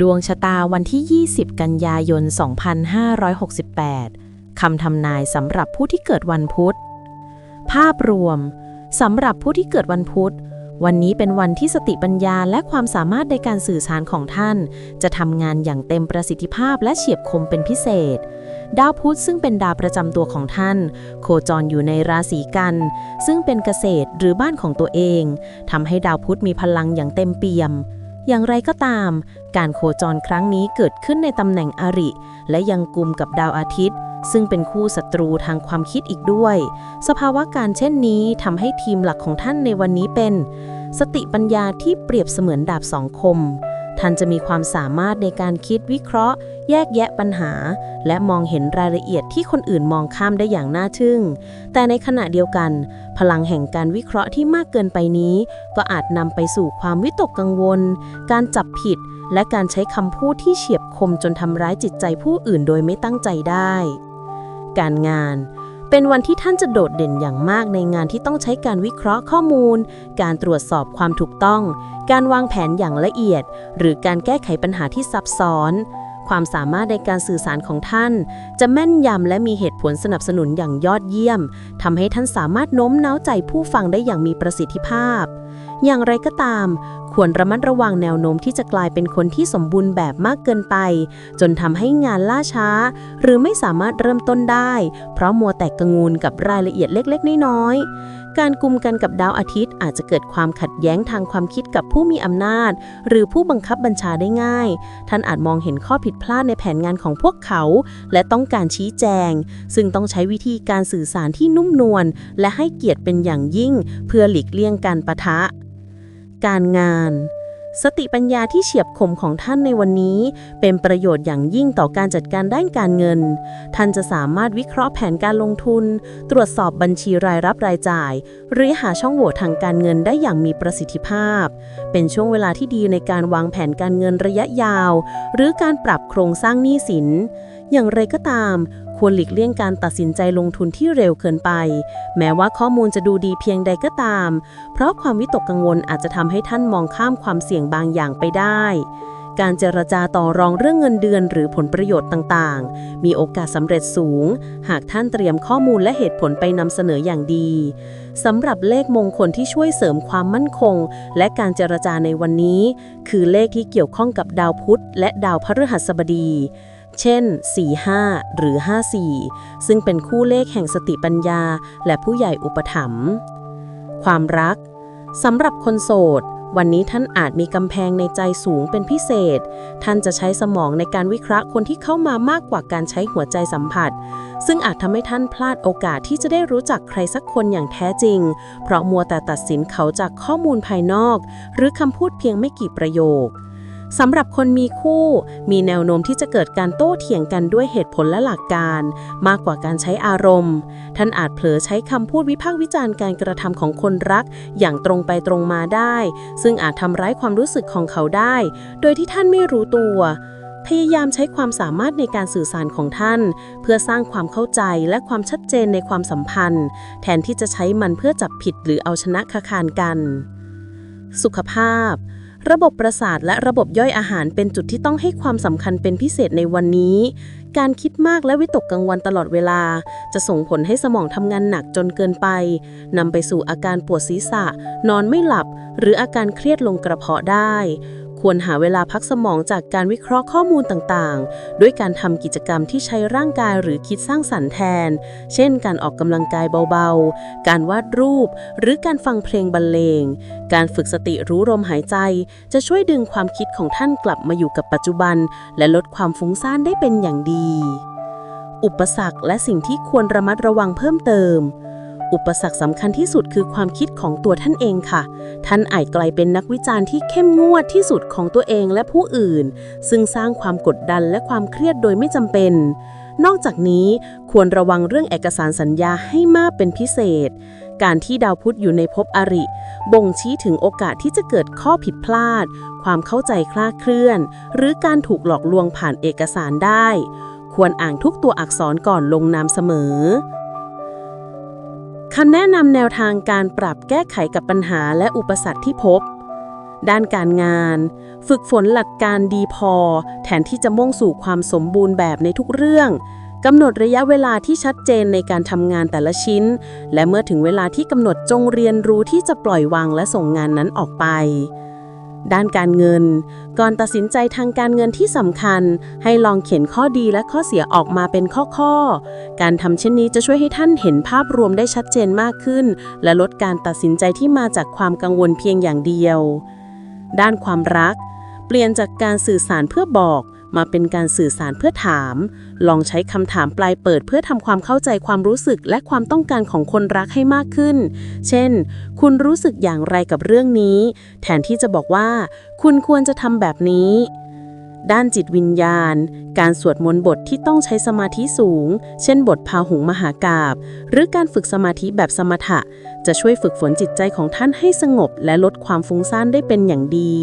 ดวงชะตาวันที่ 20 กันยายน 2568 คำทำนายสำหรับผู้ที่เกิดวันพุธ ภาพรวม สำหรับผู้ที่เกิดวันพุธ วันนี้เป็นวันที่สติปัญญาและความสามารถในการสื่อสารของท่าน จะทำงานอย่างเต็มประสิทธิภาพและเฉียบคมเป็นพิเศษ ดาวพุธซึ่งเป็นดาวประจำตัวของท่าน โคจรอยู่ในราศีกัน ซึ่งเป็นเกษตรหรือบ้านของตัวเองทำให้ดาวพุธมีพลังอย่างเต็มเปี่ยม อย่างไรก็ตาม การโคจรครั้งนี้เกิดขึ้นในตำแหน่งอริ และยังกลุ่มกับดาวอาทิตย์ ซึ่งเป็นคู่ศัตรูทางความคิดอีกด้วย สภาวะการเช่นนี้ทำให้ทีมหลักของท่านในวันนี้เป็น สติปัญญาที่เปรียบเสมือนดาบสองคม ท่านจะมีความสามารถในการคิดวิเคราะห์ แยกแยะปัญหา และมองเห็นรายละเอียดที่คนอื่นมองข้ามได้อย่างน่าทึ่ง แต่ในขณะเดียวกัน พลังแห่งการวิเคราะห์ที่มากเกินไปนี้ ก็อาจนำไปสู่ความวิตกกังวล การจับผิด และการใช้คำพูดที่เฉียบคมจนทำร้ายจิตใจผู้อื่นโดยไม่ตั้งใจได้ การงาน เป็นวันที่ท่านจะโดดเด่นอย่างมากในงานที่ต้องใช้การวิเคราะห์ข้อมูล การตรวจสอบความถูกต้อง การวางแผนอย่างละเอียด หรือการแก้ไขปัญหาที่ซับซ้อน ความสามารถในการสื่อสารของท่าน จะแม่นยำและมีเหตุผลสนับสนุนอย่างยอดเยี่ยมทำให้ท่านสามารถโน้มน้าวใจผู้ฟังได้อย่างมีประสิทธิภาพ อย่างไรก็ตาม ควรระมัดระวังแนวโน้มที่จะกลายเป็นคนที่สมบูรณ์แบบมากเกินไป จนทำให้งานล่าช้า หรือไม่สามารถเริ่มต้นได้ เพราะมัวแต่กังวลกับรายละเอียดเล็ก ๆ น้อยๆการกุมกันกับดาวอาทิตย์อาจจะเกิดความขัดแย้งทางความคิดกับผู้มีอำนาจ หรือผู้บังคับบัญชาได้ง่าย ท่านอาจมองเห็นข้อผิดพลาดในแผนงานของพวกเขา และต้องการชี้แจง ซึ่งต้องใช้วิธีการสื่อสารที่นุ่มนวลและให้เกียรติเป็นอย่างยิ่ง เพื่อหลีกเลี่ยงการปะทะ การงาน สติปัญญาที่เฉียบคมของท่านในวันนี้ เป็นประโยชน์อย่างยิ่งต่อการจัดการด้านการเงิน ท่านจะสามารถวิเคราะห์แผนการลงทุน ตรวจสอบบัญชีรายรับรายจ่าย หรือหาช่องโหว่ทางการเงินได้อย่างมีประสิทธิภาพ เป็นช่วงเวลาที่ดีในการวางแผนการเงินระยะยาว หรือการปรับโครงสร้างหนี้สินอย่างไรก็ตาม ควรหลีกเลี่ยงการตัดสินใจลงทุนที่เร็วเกินไป แม้ว่าข้อมูลจะดูดีเพียงใดก็ตาม เพราะความวิตกกังวลอาจจะทำให้ท่านมองข้ามความเสี่ยงบางอย่างไปได้การเจรจาต่อรองเรื่องเงินเดือนหรือผลประโยชน์ต่างๆ มีโอกาสสำเร็จสูง หากท่านเตรียมข้อมูลและเหตุผลไปนำเสนออย่างดีสำหรับเลขมงคลที่ช่วยเสริมความมั่นคง และการเจรจาในวันนี้ คือเลขที่เกี่ยวข้องกับดาวพุธและดาวพฤหัสบดี เช่น 45 หรือ 54 ซึ่งเป็นคู่เลขแห่งสติปัญญา และผู้ใหญ่อุปถัมภ์ ความรัก สำหรับคนโสด วันนี้ท่านอาจมีกำแพงในใจสูงเป็นพิเศษ ท่านจะใช้สมองในการวิเคราะห์คนที่เข้ามามากกว่าการใช้หัวใจสัมผัส ซึ่งอาจทำให้ท่านพลาดโอกาสที่จะได้รู้จักใครสักคนอย่างแท้จริง เพราะมัวแต่ตัดสินเขาจากข้อมูลภายนอก หรือคำพูดเพียงไม่กี่ประโยค สำหรับคนมีคู่ มีแนวโน้มที่จะเกิดการโต้เถียงกันด้วยเหตุผลและหลักการ มากกว่าการใช้อารมณ์ ท่านอาจเผลอใช้คำพูดวิพากษ์วิจารณ์การกระทำของคนรัก อย่างตรงไปตรงมาได้ ซึ่งอาจทำร้ายความรู้สึกของเขาได้ โดยที่ท่านไม่รู้ตัว พยายามใช้ความสามารถในการสื่อสารของท่าน เพื่อสร้างความเข้าใจและความชัดเจนในความสัมพันธ์ แทนที่จะใช้มันเพื่อจับผิดหรือเอาชนะคาคานกัน สุขภาพ ระบบประสาทและระบบย่อยอาหารเป็นจุดที่ต้องให้ความสำคัญเป็นพิเศษในวันนี้ การคิดมากและวิตกกังวลตลอดเวลา จะส่งผลให้สมองทำงานหนักจนเกินไปนำไปสู่อาการปวดศีรษะ นอนไม่หลับ หรืออาการเครียดลงกระเพาะได้ ควรหาเวลาพักสมองจากการวิเคราะห์ข้อมูลต่างๆ ด้วยการทำกิจกรรมที่ใช้ร่างกายหรือคิดสร้างสรรค์แทน เช่น การออกกำลังกายเบาๆ การวาดรูป หรือการฟังเพลงบรรเลง การฝึกสติรู้ลมหายใจ จะช่วยดึงความคิดของท่านกลับมาอยู่กับปัจจุบัน และลดความฟุ้งซ่านได้เป็นอย่างดี อุปสรรคและสิ่งที่ควรระมัดระวังเพิ่มเติม อุปสรรคสำคัญที่สุดคือความคิดของตัวท่านเองค่ะ ท่านอาจกลายเป็นนักวิจารณ์ที่เข้มงวดที่สุดของตัวเองและผู้อื่น ซึ่งสร้างความกดดันและความเครียดโดยไม่จำเป็น นอกจากนี้ควรระวังเรื่องเอกสารสัญญาให้มากเป็นพิเศษ การที่ดาวพุธอยู่ในภพอริ บ่งชี้ถึงโอกาสที่จะเกิดข้อผิดพลาด ความเข้าใจคลาดเคลื่อน หรือการถูกหลอกลวงผ่านเอกสารได้ ควรอ่านทุกตัวอักษรก่อนลงนามเสมอ คำแนะนำแนวทางการปรับแก้ไขกับปัญหาและอุปสรรคที่พบ ด้านการงาน ฝึกฝนหลักการดีพอ แทนที่จะมุ่งสู่ความสมบูรณ์แบบในทุกเรื่องกำหนดระยะเวลาที่ชัดเจนในการทำงานแต่ละชิ้น และเมื่อถึงเวลาที่กำหนดจงเรียนรู้ที่จะปล่อยวางและส่งงานนั้นออกไป ด้านการเงิน ก่อนตัดสินใจทางการเงินที่สำคัญ ให้ลองเขียนข้อดีและข้อเสียออกมาเป็นข้อๆ การทำเช่นนี้จะช่วยให้ท่านเห็นภาพรวมได้ชัดเจนมากขึ้น และลดการตัดสินใจที่มาจากความกังวลเพียงอย่างเดียว ด้านความรัก เปลี่ยนจากการสื่อสารเพื่อบอก มาเป็นการสื่อสารเพื่อถาม ลองใช้คำถามปลายเปิดเพื่อทำความเข้าใจความรู้สึกและความต้องการของคนรักให้มากขึ้น เช่น คุณรู้สึกอย่างไรกับเรื่องนี้ แทนที่จะบอกว่า คุณควรจะทำแบบนี้ด้านจิตวิญญาณ การสวดมนต์บทที่ต้องใช้สมาธิสูง เช่นบทพาหุงมหากาบ หรือการฝึกสมาธิแบบสมถะ จะช่วยฝึกฝนจิตใจของท่านให้สงบและลดความฟุ้งซ่านได้เป็นอย่างดี